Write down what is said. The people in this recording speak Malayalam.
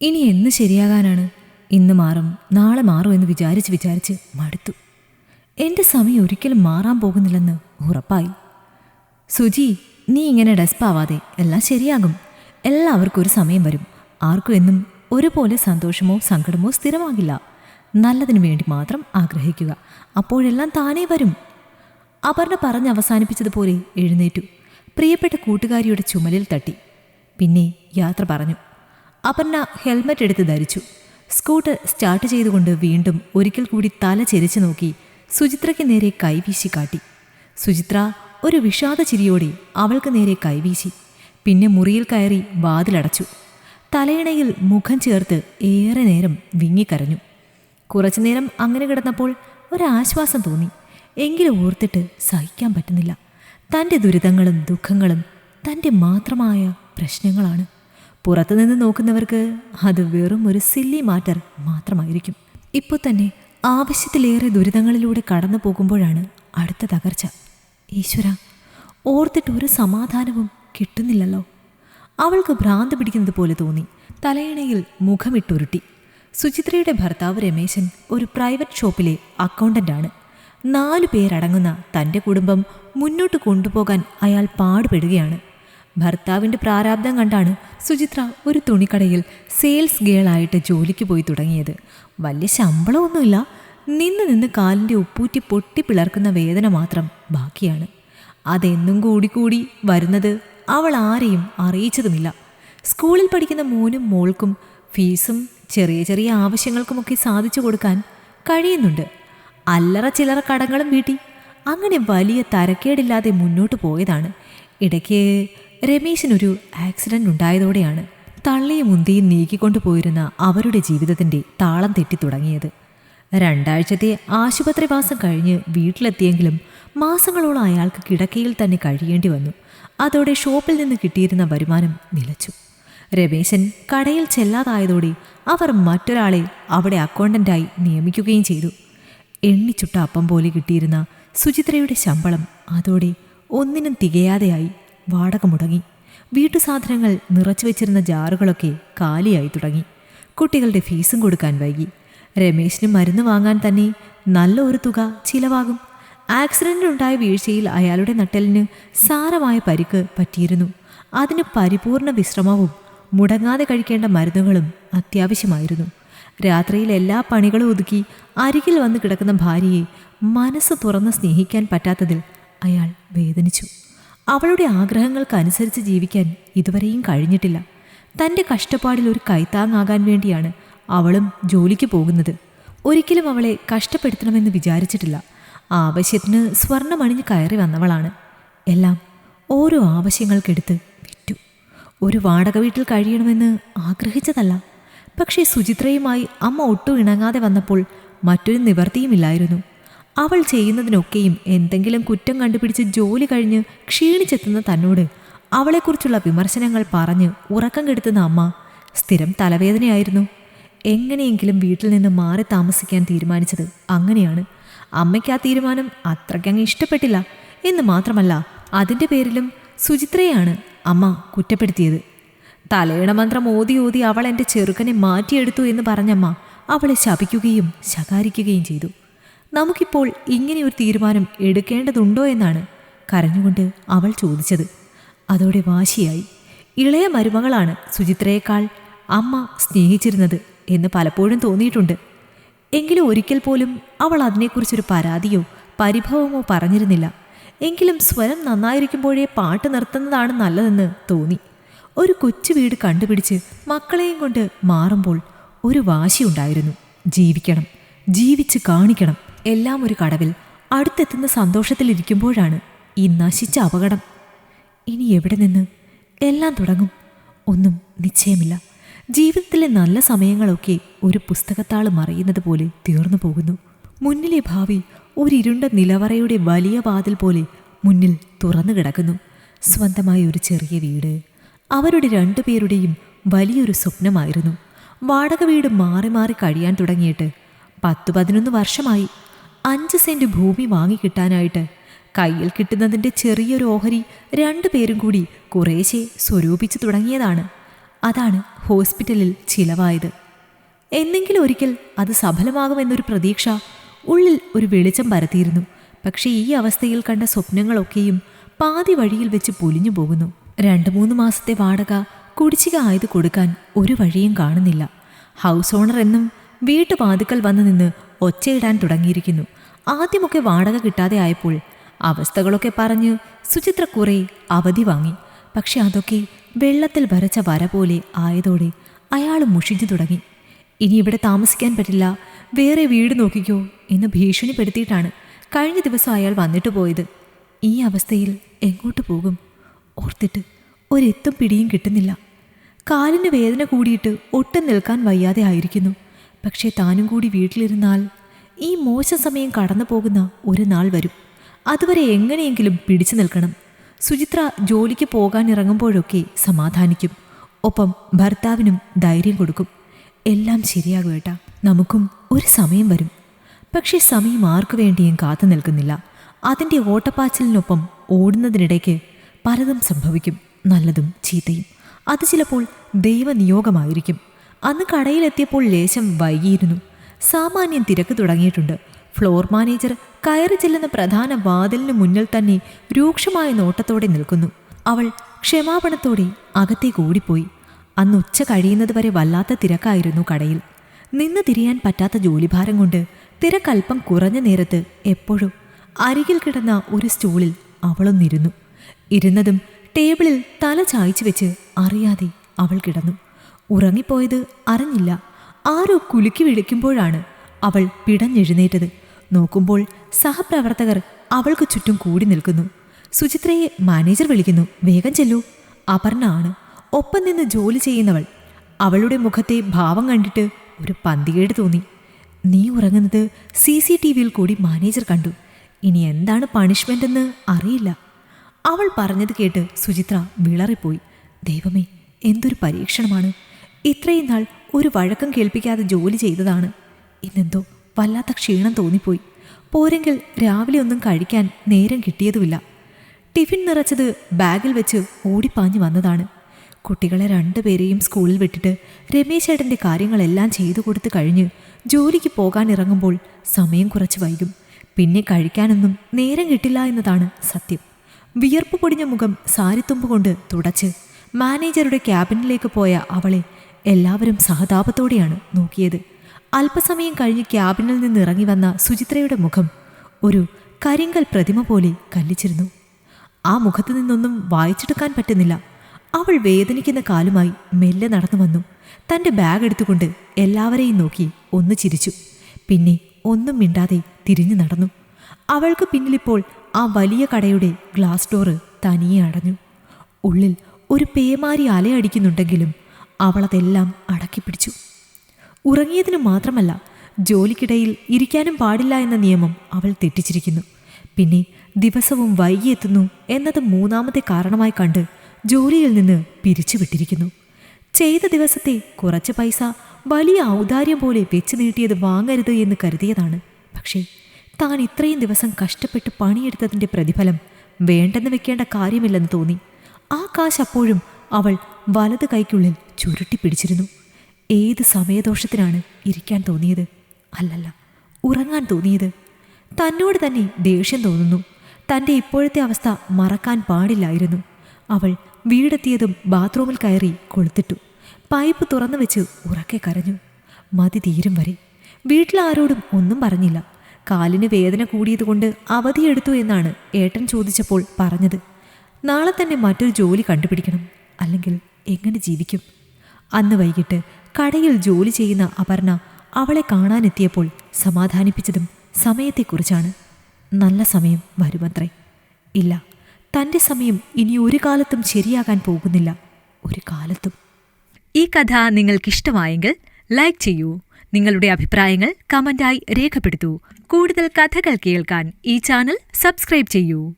ഇനി എന്ന് ശരിയാകാനാണ്? ഇന്ന് മാറും നാളെ മാറും എന്ന് വിചാരിച്ച് വിചാരിച്ച് മടുത്തു. എന്റെ സമയം ഒരിക്കലും മാറാൻ പോകുന്നില്ലെന്ന് ഉറപ്പായി. സുജി നീ ഇങ്ങനെ ഡെസ്പാവാതെ എല്ലാം ശരിയാകും. എല്ലാവർക്കും ഒരു സമയം വരും. ആർക്കും എന്നും ഒരുപോലെ സന്തോഷമോ സങ്കടമോ സ്ഥിരമാകില്ല. നല്ലതിനു വേണ്ടി മാത്രം ആഗ്രഹിക്കുക. അപ്പോഴെല്ലാം താനേ വരും. അപർണ പറഞ്ഞ് അവസാനിപ്പിച്ചതുപോലെ എഴുന്നേറ്റു. പ്രിയപ്പെട്ട കൂട്ടുകാരിയുടെ ചുമലിൽ തട്ടി. പിന്നെ യാത്ര പറഞ്ഞു. അപർണ ഹെൽമറ്റ് എടുത്ത് ധരിച്ചു. സ്കൂട്ടർ സ്റ്റാർട്ട് ചെയ്തുകൊണ്ട് വീണ്ടും ഒരിക്കൽ കൂടി തല ചെരിച്ചു നോക്കി സുചിത്രയ്ക്ക് നേരെ കൈവീശി കാട്ടി. സുചിത്ര ഒരു വിഷാദ ചിരിയോടെ അവൾക്ക് നേരെ കൈവീശി. പിന്നെ മുറിയിൽ കയറി വാതിലടച്ചു. തലയിണയിൽ മുഖം ചേർത്ത് ഏറെ നേരം വിങ്ങിക്കരഞ്ഞു. കുറച്ചുനേരം അങ്ങനെ കിടന്നപ്പോൾ ഒരാശ്വാസം തോന്നി. എങ്കിലും ഓർത്തിട്ട് സഹിക്കാൻ പറ്റുന്നില്ല. തന്റെ ദുരിതങ്ങളും ദുഃഖങ്ങളും തന്റെ മാത്രമായ പ്രശ്നങ്ങളാണ്. പുറത്തുനിന്ന് നോക്കുന്നവർക്ക് അത് വെറും ഒരു സില്ലി മാറ്റർ മാത്രമായിരിക്കും. ഇപ്പോൾ തന്നെ ആവശ്യത്തിലേറെ ദുരിതങ്ങളിലൂടെ കടന്നു പോകുമ്പോഴാണ് അടുത്ത തകർച്ച. ഈശ്വര ഓർത്തിട്ട് ഒരു സമാധാനവും കിട്ടുന്നില്ലല്ലോ. അവൾക്ക് ഭ്രാന്ത് പിടിക്കുന്നത് പോലെ തോന്നി. തലയിണയിൽ മുഖമിട്ടുരുട്ടി. സുചിത്രയുടെ ഭർത്താവ് രമേശൻ ഒരു പ്രൈവറ്റ് ഷോപ്പിലെ അക്കൗണ്ടന്റാണ് നാലു പേരടങ്ങുന്ന തന്റെ കുടുംബം മുന്നോട്ട് കൊണ്ടുപോകാൻ അയാൾ പാടുപെടുകയാണ്. ഭർത്താവിന്റെ പ്രാരാബ്ദം കണ്ടാണ് സുചിത്ര ഒരു തുണിക്കടയിൽ സെയിൽസ് ഗേളായിട്ട് ജോലിക്ക് പോയി തുടങ്ങിയത്. വലിയ ശമ്പളമൊന്നുമില്ല. നിന്ന് നിന്ന് കാലിന്റെ ഉപ്പൂറ്റി പൊട്ടി പിളർക്കുന്ന വേദന മാത്രം ബാക്കിയാണ്. അതെന്നും കൂടി കൂടി വരുന്നത് അവൾ ആരെയും അറിയിച്ചതുമില്ല. സ്കൂളിൽ പഠിക്കുന്ന മോനും മോൾക്കും ഫീസും ചെറിയ ചെറിയ ആവശ്യങ്ങൾക്കുമൊക്കെ സാധിച്ചു കൊടുക്കാൻ കഴിയുന്നുണ്ട്. അല്ലറ ചില്ലറ കടങ്ങളും വീട്ടി. അങ്ങനെ വലിയ തരക്കേടില്ലാതെ മുന്നോട്ട് പോയതാണ്. ഇടയ്ക്ക് രമേശിനൊരു ആക്സിഡന്റ് ഉണ്ടായതോടെയാണ് തള്ളിയും മുന്തിയും നീക്കിക്കൊണ്ടു പോയിരുന്ന അവരുടെ ജീവിതത്തിന്റെ താളം തെറ്റി തുടങ്ങിയത്. രണ്ടാഴ്ചത്തെ ആശുപത്രിവാസം കഴിഞ്ഞ് വീട്ടിലെത്തിയെങ്കിലും മാസങ്ങളോളം അയാൾക്ക് കിടക്കയിൽ തന്നെ കഴിയേണ്ടി വന്നു. അതോടെ ഷോപ്പിൽ നിന്ന് കിട്ടിയിരുന്ന വരുമാനം നിലച്ചു. രമേശൻ കടയിൽ ചെല്ലാതായതോടെ അവർ മറ്റൊരാളെ അവിടെ അക്കൗണ്ടന്റായി നിയമിക്കുകയും ചെയ്തു. എണ്ണിച്ചുട്ട അപ്പം പോലെ കിട്ടിയിരുന്ന സുചിത്രയുടെ ശമ്പളം അതോടെ ഒന്നിനും തികയാതെയായി. വാടക മുടങ്ങി. വീട്ടു സാധനങ്ങൾ നിറച്ചു വെച്ചിരുന്ന ജാറുകളൊക്കെ കാലിയായി തുടങ്ങി. കുട്ടികളുടെ ഫീസും കൊടുക്കാൻ വൈകി. രമേശിന് മരുന്ന് വാങ്ങാൻ തന്നെ നല്ല ഒരു തുക ചിലവാകും. ആക്സിഡന്റിലുണ്ടായ വീഴ്ചയിൽ അയാളുടെ നട്ടലിന് സാരമായ പരിക്ക് പറ്റിയിരുന്നു. അതിന് പരിപൂർണ വിശ്രമവും മുടങ്ങാതെ കഴിക്കേണ്ട മരുന്നുകളും അത്യാവശ്യമായിരുന്നു. രാത്രിയിൽ എല്ലാ പണികളും ഒതുക്കി അരികിൽ വന്ന് കിടക്കുന്ന ഭാര്യയെ മനസ്സ് തുറന്ന് സ്നേഹിക്കാൻ പറ്റാത്തതിൽ അയാൾ വേദനിച്ചു. അവളുടെ ആഗ്രഹങ്ങൾക്കനുസരിച്ച് ജീവിക്കാൻ ഇതുവരെയും കഴിഞ്ഞിട്ടില്ല. തന്റെ കഷ്ടപ്പാടിൽ ഒരു കൈത്താങ്ങാകാൻ വേണ്ടിയാണ് അവളും ജോലിക്ക് പോകുന്നത്. ഒരിക്കലും അവളെ കഷ്ടപ്പെടുത്തണമെന്ന് വിചാരിച്ചിട്ടില്ല. ആവശ്യത്തിന് സ്വർണമണിഞ്ഞ് കയറി വന്നവളാണ്. എല്ലാം ഓരോ ആവശ്യങ്ങൾക്കെടുത്ത് വിറ്റു. ഒരു വാടക വീട്ടിൽ കഴിയണമെന്ന് ആഗ്രഹിച്ചതല്ല. പക്ഷേ സുചിത്രയുമായി അമ്മ ഒട്ടും ഇണങ്ങാതെ വന്നപ്പോൾ മറ്റൊരു നിവർത്തിയുമില്ലായിരുന്നു. അവൾ ചെയ്യുന്നതിനൊക്കെയും എന്തെങ്കിലും കുറ്റം കണ്ടുപിടിച്ച് ജോലി കഴിഞ്ഞ് ക്ഷീണിച്ചെത്തുന്ന തന്നോട് അവളെക്കുറിച്ചുള്ള വിമർശനങ്ങൾ പറഞ്ഞ് ഉറക്കം കെടുത്തുന്ന അമ്മ സ്ഥിരം തലവേദനയായിരുന്നു. എങ്ങനെയെങ്കിലും വീട്ടിൽ നിന്ന് മാറി താമസിക്കാൻ തീരുമാനിച്ചത് അങ്ങനെയാണ്. അമ്മയ്ക്ക് ആ തീരുമാനം അത്രയ്ക്കങ്ങ് ഇഷ്ടപ്പെട്ടില്ല. എന്ന് മാത്രമല്ല അതിന്റെ പേരിലും സുചിത്രയാണ് അമ്മ കുറ്റപ്പെടുത്തിയത്. തലയിണ മന്ത്രം ഓതി ഓതി അവൾ എന്റെ ചെറുക്കനെ മാറ്റിയെടുത്തു എന്ന് പറഞ്ഞമ്മ അവളെ ശപിക്കുകയും ശകാരിക്കുകയും ചെയ്തു. നമുക്കിപ്പോൾ ഇങ്ങനെ ഒരു തീരുമാനം എടുക്കേണ്ടതുണ്ടോ എന്നാണ് കരഞ്ഞുകൊണ്ട് അവൾ ചോദിച്ചത്. അതോടെ വാശിയായി. ഇളയ മരുമകളാണ് സുചിത്രയേക്കാൾ അമ്മ സ്നേഹിച്ചിരുന്നത് എന്ന് പലപ്പോഴും തോന്നിയിട്ടുണ്ട്. എങ്കിലും ഒരിക്കൽ പോലും അവൾ അതിനെക്കുറിച്ചൊരു പരാതിയോ പരിഭവമോ പറഞ്ഞിരുന്നില്ല. എങ്കിലും സ്വരം നന്നായിരിക്കുമ്പോഴേ പാട്ട് നിർത്തുന്നതാണ് നല്ലതെന്ന് തോന്നി. ഒരു കൊച്ചു വീട് കണ്ടുപിടിച്ച് മക്കളെയും കൊണ്ട് മാറുമ്പോൾ ഒരു വാശിയുണ്ടായിരുന്നു ജീവിക്കണം. ജീവിച്ച് കാണിക്കണം. എല്ലാം ഒരു കടവിൽ അടുത്തെത്തുന്ന സന്തോഷത്തിലിരിക്കുമ്പോഴാണ് ഈ നശിച്ച അപകടം. ഇനി എവിടെ നിന്ന്? എല്ലാം തുടങ്ങും. ഒന്നും നിശ്ചയമില്ല. ജീവിതത്തിലെ നല്ല സമയങ്ങളൊക്കെ ഒരു പുസ്തകത്താൾ മറിയുന്നത് പോലെ തീർന്നു പോകുന്നു. മുന്നിലെ ഭാവി ഒരിരുണ്ട നിലവറയുടെ വലിയ വാതിൽ പോലെ മുന്നിൽ തുറന്നു കിടക്കുന്നു. സ്വന്തമായ ഒരു ചെറിയ വീട് അവരുടെ രണ്ടുപേരുടെയും വലിയൊരു സ്വപ്നമായിരുന്നു. വാടക വീട് മാറി മാറി കഴിയാൻ തുടങ്ങിയിട്ട് പത്തു പതിനൊന്ന് വർഷമായി അഞ്ച് സെന്റ് ഭൂമി വാങ്ങിക്കിട്ടാനായിട്ട് കയ്യിൽ കിട്ടുന്നതിന്റെ ചെറിയൊരു ഓഹരി രണ്ടു പേരും കൂടി കുറേശ്ശെ സ്വരൂപിച്ചു തുടങ്ങിയതാണ്. അതാണ് ഹോസ്പിറ്റലിൽ ചിലവായത്. എന്നെങ്കിലും ഒരിക്കൽ അത് സഫലമാകുമെന്നൊരു പ്രതീക്ഷ ഉള്ളിൽ ഒരു വെളിച്ചം പരത്തിയിരുന്നു. പക്ഷേ ഈ അവസ്ഥയിൽ കണ്ട സ്വപ്നങ്ങളൊക്കെയും പാതി വഴിയിൽ വെച്ച് പൊലിഞ്ഞു പോകുന്നു. രണ്ടു മൂന്ന് മാസത്തെ വാടക കുടിശ്ശിക ആയത് കൊടുക്കാൻ ഒരു വഴിയും കാണുന്നില്ല. ഹൗസ് ഓണർ എന്നും വീട്ടുവാതുക്കൽ വന്നു നിന്ന് ഒച്ചയിടാൻ തുടങ്ങിയിരിക്കുന്നു. ആദ്യമൊക്കെ വാടക കിട്ടാതെ ആയപ്പോൾ അവസ്ഥകളൊക്കെ പറഞ്ഞ് സുചിത്ര കുറെ അവധി വാങ്ങി. പക്ഷെ അതൊക്കെ വെള്ളത്തിൽ വരച്ച വര പോലെ ആയതോടെ അയാൾ മുഷിഞ്ഞു തുടങ്ങി. ഇനി ഇവിടെ താമസിക്കാൻ പറ്റില്ല വേറെ വീട് നോക്കിക്കോ എന്ന് ഭീഷണിപ്പെടുത്തിയിട്ടാണ് കഴിഞ്ഞ ദിവസം അയാൾ വന്നിട്ട് പോയത്. ഈ അവസ്ഥയിൽ എങ്ങോട്ട് പോകും? ഓർത്തിട്ട് ഒരെത്തും പിടിയും കിട്ടുന്നില്ല. കാലിന് വേദന കൂടിയിട്ട് ഒട്ടും നിൽക്കാൻ വയ്യാതെ ആയിരിക്കുന്നു. പക്ഷേ താനും കൂടി വീട്ടിലിരുന്നാൽ ഈ മോശം സമയം കടന്നു പോകുന്ന ഒരു നാൾ വരും. അതുവരെ എങ്ങനെയെങ്കിലും പിടിച്ചു നിൽക്കണം. സുചിത്ര ജോലിക്ക് പോകാനിറങ്ങുമ്പോഴൊക്കെ സമാധാനിക്കും. ഒപ്പം ഭർത്താവിനും ധൈര്യം കൊടുക്കും. എല്ലാം ശരിയാകും ഏട്ടാ. നമുക്കും ഒരു സമയം വരും. പക്ഷേ സമയം ആർക്കു വേണ്ടിയും കാത്തു നിൽക്കുന്നില്ല. അതിന്റെ ഓട്ടപ്പാച്ചിലിനൊപ്പം ഓടുന്നതിനിടയ്ക്ക് പലതും സംഭവിക്കും. നല്ലതും ചീത്തയും. അത് ചിലപ്പോൾ ദൈവനിയോഗമായിരിക്കും. അന്ന് കടയിലെത്തിയപ്പോൾ ലേശം വൈകിയിരുന്നു. സാമാന്യം തിരക്ക് തുടങ്ങിയിട്ടുണ്ട്. ഫ്ലോർ മാനേജർ കയറി ചെല്ലുന്ന പ്രധാന വാതിലിന് മുന്നിൽ തന്നെ രൂക്ഷമായ നോട്ടത്തോടെ നിൽക്കുന്നു. അവൾ ക്ഷമാപണത്തോടെ അകത്തേക്ക് ഓടിപ്പോയി. അന്ന് ഉച്ച കഴിയുന്നത് വരെ വല്ലാത്ത തിരക്കായിരുന്നു കടയിൽ. നിന്ന് തിരിയാൻ പറ്റാത്ത ജോലിഭാരം കൊണ്ട് തിരക്കൽപ്പം കുറഞ്ഞ നേരത്ത് എപ്പോഴും അരികിൽ കിടന്ന ഒരു സ്റ്റൂളിൽ അവളൊന്നിരുന്നു. ഇരുന്നതും ടേബിളിൽ തല ചായ്ച്ചു വെച്ച് അറിയാതെ അവൾ കിടന്നു. ഉറങ്ങിപ്പോയത് അറിഞ്ഞില്ല. ആരോ കുലുക്കി വിളിക്കുമ്പോഴാണ് അവൾ പിടഞ്ഞെഴുന്നേറ്റത്. നോക്കുമ്പോൾ സഹപ്രവർത്തകർ അവൾക്ക് ചുറ്റും കൂടി നിൽക്കുന്നു. സുചിത്രയെ മാനേജർ വിളിക്കുന്നു വേഗം ചെല്ലൂ. അപർണ ആണ് ഒപ്പം നിന്ന് ജോലി ചെയ്യുന്നവൾ. അവളുടെ മുഖത്തെ ഭാവം കണ്ടിട്ട് ഒരു പന്തികേട് തോന്നി. നീ ഉറങ്ങുന്നത് സി സി ടി വിയിൽ കൂടി മാനേജർ കണ്ടു. ഇനി എന്താണ് പണിഷ്മെന്റ് എന്ന് അറിയില്ല. അവൾ പറഞ്ഞത് കേട്ട് സുചിത്ര വിളറിപ്പോയി. ദൈവമേ എന്തൊരു പരീക്ഷണമാണ്. ഇത്രയും നാൾ ഒരു വഴക്കം കേൾപ്പിക്കാതെ ജോലി ചെയ്തതാണ്. ഇന്നെന്തോ വല്ലാത്ത ക്ഷീണം തോന്നിപ്പോയി. പോരെങ്കിൽ രാവിലെ ഒന്നും കഴിക്കാൻ നേരം കിട്ടിയതുമില്ല. ടിഫിൻ നിറച്ചത് ബാഗിൽ വെച്ച് ഓടിപ്പാഞ്ഞു വന്നതാണ്. കുട്ടികളെ രണ്ടുപേരെയും സ്കൂളിൽ വിട്ടിട്ട് രമേശ് ഏട്ടന്റെ കാര്യങ്ങളെല്ലാം ചെയ്തു കൊടുത്തു കഴിഞ്ഞ് ജോലിക്ക് പോകാനിറങ്ങുമ്പോൾ സമയം കുറച്ച് വൈകും. പിന്നെ കഴിക്കാനൊന്നും നേരം കിട്ടില്ല എന്നതാണ് സത്യം. വിയർപ്പ് പൊടിഞ്ഞ മുഖം സാരിത്തുമ്പ് കൊണ്ട് തുടച്ച് മാനേജറുടെ ക്യാബിനിലേക്ക് പോയ അവളെ എല്ലാവരും സഹതാപത്തോടെയാണ് നോക്കിയത്. അല്പസമയം കഴിഞ്ഞ് ക്യാബിനിൽ നിന്ന് ഇറങ്ങി വന്ന സുചിത്രയുടെ മുഖം ഒരു കരിങ്കൽ പ്രതിമ പോലെ കല്ലിച്ചിരുന്നു. ആ മുഖത്തു നിന്നൊന്നും വായിച്ചെടുക്കാൻ പറ്റുന്നില്ല. അവൾ വേദനിക്കുന്ന കാലുമായി മെല്ലെ നടന്നു വന്നു. തന്റെ ബാഗ് എടുത്തുകൊണ്ട് എല്ലാവരെയും നോക്കി ഒന്ന് ചിരിച്ചു. പിന്നെ ഒന്നും മിണ്ടാതെ തിരിഞ്ഞു നടന്നു. അവൾക്ക് പിന്നിലിപ്പോൾ ആ വലിയ കടയുടെ ഗ്ലാസ് ഡോറ് തനിയെ അടഞ്ഞു. ഉള്ളിൽ ഒരു പേമാരി അലയടിക്കുന്നുണ്ടെങ്കിലും അവളതെല്ലാം അടക്കിപ്പിടിച്ചു. ഉറങ്ങിയതിനു മാത്രമല്ല ജോലിക്കിടയിൽ ഇരിക്കാനും പാടില്ല എന്ന നിയമം അവൾ തെറ്റിച്ചിരിക്കുന്നു. പിന്നെ ദിവസവും വൈകിയെത്തുന്നു എന്നത് മൂന്നാമത്തെ കാരണമായി കണ്ട് ജോലിയിൽ നിന്ന് പിരിച്ചുവിട്ടിരിക്കുന്നു. ചെയ്ത ദിവസത്തെ കുറച്ച് പൈസ വലിയ ഔദാര്യം പോലെ വെച്ച് നീട്ടിയത് വാങ്ങരുത് എന്ന് കരുതിയതാണ്. പക്ഷേ താൻ ഇത്രയും ദിവസം കഷ്ടപ്പെട്ട് പണിയെടുത്തതിന്റെ പ്രതിഫലം വേണ്ടെന്ന് വെക്കേണ്ട കാര്യമില്ലെന്ന് തോന്നി. ആ കാശ് അപ്പോഴും അവൾ വലത് കൈക്കുള്ളിൽ ചുരുട്ടി പിടിച്ചിരുന്നു. ഏത് സമയദോഷത്തിനാണ് ഇരിക്കാൻ തോന്നിയത്? അല്ലല്ല ഉറങ്ങാൻ തോന്നിയത്. തന്നോട് തന്നെ ദേഷ്യം തോന്നുന്നു. തന്റെ ഇപ്പോഴത്തെ അവസ്ഥ മറക്കാൻ പാടില്ലായിരുന്നു. അവൾ വീടെത്തിയതും ബാത്റൂമിൽ കയറി കൊളുത്തിട്ടു. പൈപ്പ് തുറന്നു വെച്ച് ഉറക്കെ കരഞ്ഞു. മതി തീരും വരെ. വീട്ടിലാരോടും ഒന്നും പറഞ്ഞില്ല. കാലിന് വേദന കൂടിയതുകൊണ്ട് അവധിയെടുത്തു എന്നാണ് ഏട്ടൻ ചോദിച്ചപ്പോൾ പറഞ്ഞത്. നാളെ തന്നെ മറ്റൊരു ജോലി കണ്ടുപിടിക്കണം. അല്ലെങ്കിൽ എങ്ങനെ ജീവിക്കും? അന്ന് വൈകിട്ട് കടയിൽ ജോലി ചെയ്യുന്ന അപർണ അവളെ കാണാനെത്തിയപ്പോൾ സമാധാനിപ്പിച്ചതും സമയത്തെക്കുറിച്ചാണ്. നല്ല സമയം വരുമത്രേ. ഇല്ല തന്റെ സമയം ഇനി ഒരു കാലത്തും ശരിയാകാൻ പോകുന്നില്ല. ഒരു കാലത്തും. ഈ കഥ നിങ്ങൾക്കിഷ്ടമായെങ്കിൽ ലൈക്ക് ചെയ്യൂ. നിങ്ങളുടെ അഭിപ്രായങ്ങൾ കമന്റായി രേഖപ്പെടുത്തൂ. കൂടുതൽ കഥകൾ കേൾക്കാൻ ഈ ചാനൽ സബ്സ്ക്രൈബ് ചെയ്യൂ.